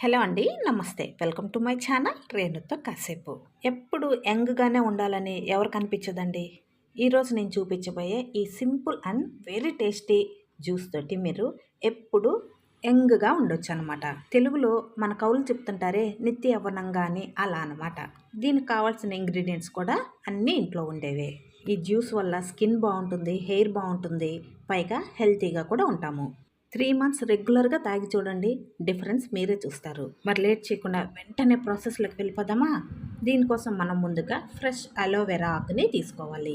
Hello అండి నమస్తే. Welcome to my channel రేణుతో కాసేపు. ఎప్పుడు యంగ్గానే ఉండాలని ఎవరు కనిపించదండి ఈరోజు నేను చూపించబోయే ఈ simple and very tasty juice తోటి మీరు ఎప్పుడు యంగ్గా ఉండొచ్చు అనమాట తెలుగులో మన కవులు చెప్తుంటారే నిత్య యవ్వనంగా అని అలా అనమాట దీనికి కావాల్సిన ఇంగ్రీడియంట్స్ కూడా అన్నీ ఇంట్లో ఉండేవే. ఈ జ్యూస్ వల్ల స్కిన్ బాగుంటుంది హెయిర్ బాగుంటుంది పైగా హెల్తీగా కూడా ఉంటాము. త్రీ మంత్స్ రెగ్యులర్గా తాగి చూడండి. డిఫరెన్స్ మీరే చూస్తారు. మరి లేట్ చేయకుండా వెంటనే ప్రాసెస్లోకి వెళ్ళిపోదామా? దీనికోసం మనం ముందుగా ఫ్రెష్ అలోవెరా ఆకుని తీసుకోవాలి.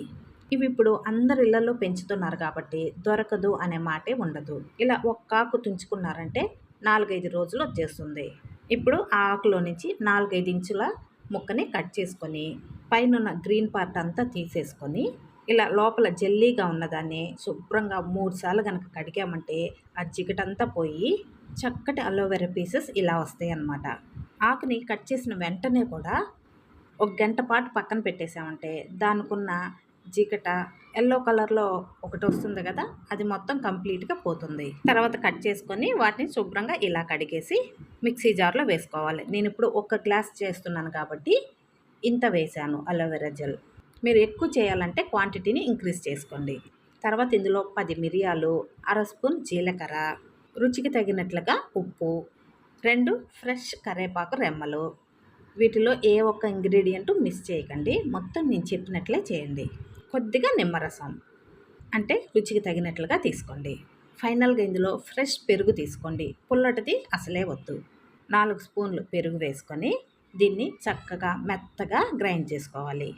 ఇవి ఇప్పుడు అందరి ఇళ్ళలో పెంచుతున్నారు కాబట్టి దొరకదు అనే మాటే ఉండదు. ఇలా ఒక్క ఆకు తుంచుకున్నారంటే నాలుగైదు రోజులు వచ్చేస్తుంది. ఇప్పుడు ఆ ఆకులో నుంచి నాలుగైదు ఇంచుల ముక్కని కట్ చేసుకొని పైన గ్రీన్ పార్ట్ అంతా తీసేసుకొని ఇలా లోపల జెల్లీగా ఉన్నదాన్ని శుభ్రంగా మూడు సార్లు కనుక కడిగామంటే ఆ జిగటంతా పోయి చక్కటి అలోవెరా పీసెస్ ఇలా వస్తాయి అన్నమాట. ఆకుని కట్ చేసిన వెంటనే కూడా ఒక గంట పాటు పక్కన పెట్టేసామంటే దానికున్న జిగట ఎల్లో కలర్లో ఒకటి వస్తుంది కదా అది మొత్తం కంప్లీట్గా పోతుంది. తర్వాత కట్ చేసుకొని వాటిని శుభ్రంగా ఇలా కడిగేసి మిక్సీ జార్లో వేసుకోవాలి. నేను ఇప్పుడు ఒక గ్లాస్ చేస్తున్నాను కాబట్టి ఇంత వేసాను అలోవెరా జెల్. మీరు ఎక్కువ చేయాలంటే క్వాంటిటీని ఇంక్రీజ్ చేసుకోండి. తర్వాత ఇందులో పది మిరియాలు అర స్పూన్ జీలకర్ర రుచికి తగినట్లుగా ఉప్పు రెండు ఫ్రెష్ కరేపాకు రెమ్మలు. వీటిలో ఏ ఒక్క ఇంగ్రీడియంట్ మిస్ చేయకండి. మొత్తం నేను చెప్పినట్లే చేయండి. కొద్దిగా నిమ్మరసం అంటే రుచికి తగినట్లుగా తీసుకోండి. ఫైనల్గా ఇందులో ఫ్రెష్ పెరుగు తీసుకోండి. పుల్లటిది అసలే వద్దు. నాలుగు స్పూన్లు పెరుగు వేసుకొని దీన్ని చక్కగా మెత్తగా గ్రైండ్ చేసుకోవాలి.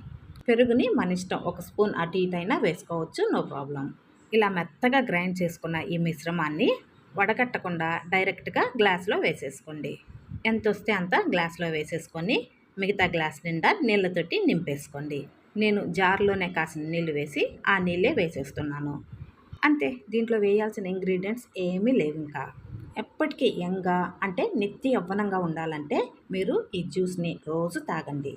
పెరుగుని మన ఇష్టం. ఒక స్పూన్ అటు ఇటు అయినా వేసుకోవచ్చు నో ప్రాబ్లం. ఇలా మెత్తగా గ్రైండ్ చేసుకున్న ఈ మిశ్రమాన్ని వడగట్టకుండా డైరెక్ట్గా గ్లాస్లో వేసేసుకోండి. ఎంత వస్తే అంత గ్లాస్లో వేసేసుకొని మిగతా గ్లాస్ నిండా నీళ్ళతోటి నింపేసుకోండి. నేను జార్లోనే కాసిన నీళ్ళు వేసి ఆ నీళ్ళే వేసేస్తున్నాను. అంతే దీంట్లో వేయాల్సిన ఇంగ్రీడియంట్స్ ఏమీ లేవు ఇంకా. ఎప్పటికీ యంగా అంటే నిత్య యవ్వనంగా ఉండాలంటే మీరు ఈ జ్యూస్ని రోజు తాగండి.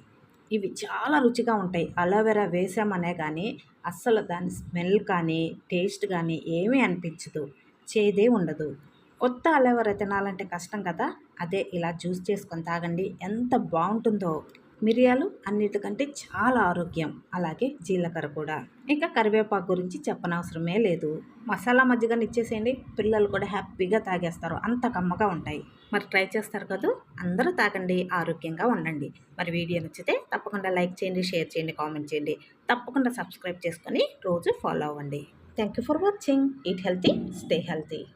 ఇవి చాలా రుచిగా ఉంటాయి. అలోవెరా వేసామనే కానీ అస్సలు దాని స్మెల్ కానీ టేస్ట్ కానీ ఏమీ అనిపించదు. చేదే ఉండదు. కొత్త అలోవెరా తినాలంటే కష్టం కదా? అదే ఇలా జ్యూస్ చేసుకొని తాగండి. ఎంత బాగుంటుందో. మిరియాలు అన్నిటికంటే చాలా ఆరోగ్యం. అలాగే జీలకర్ర కూడా. ఇంకా కరివేపాకు గురించి చెప్పనవసరమే లేదు. మసాలా మజ్జిగని ఇచ్చేసేయండి. పిల్లలు కూడా హ్యాపీగా తాగేస్తారు. అంత కమ్మగా ఉంటాయి. మరి ట్రై చేస్తారు కదా? అందరూ తాగండి. ఆరోగ్యంగా ఉండండి. మరి వీడియో నచ్చితే తప్పకుండా లైక్ చేయండి షేర్ చేయండి కామెంట్ చేయండి. తప్పకుండా సబ్స్క్రైబ్ చేసుకొని రోజు ఫాలో అవ్వండి. Thank you for watching. Eat healthy. Stay healthy.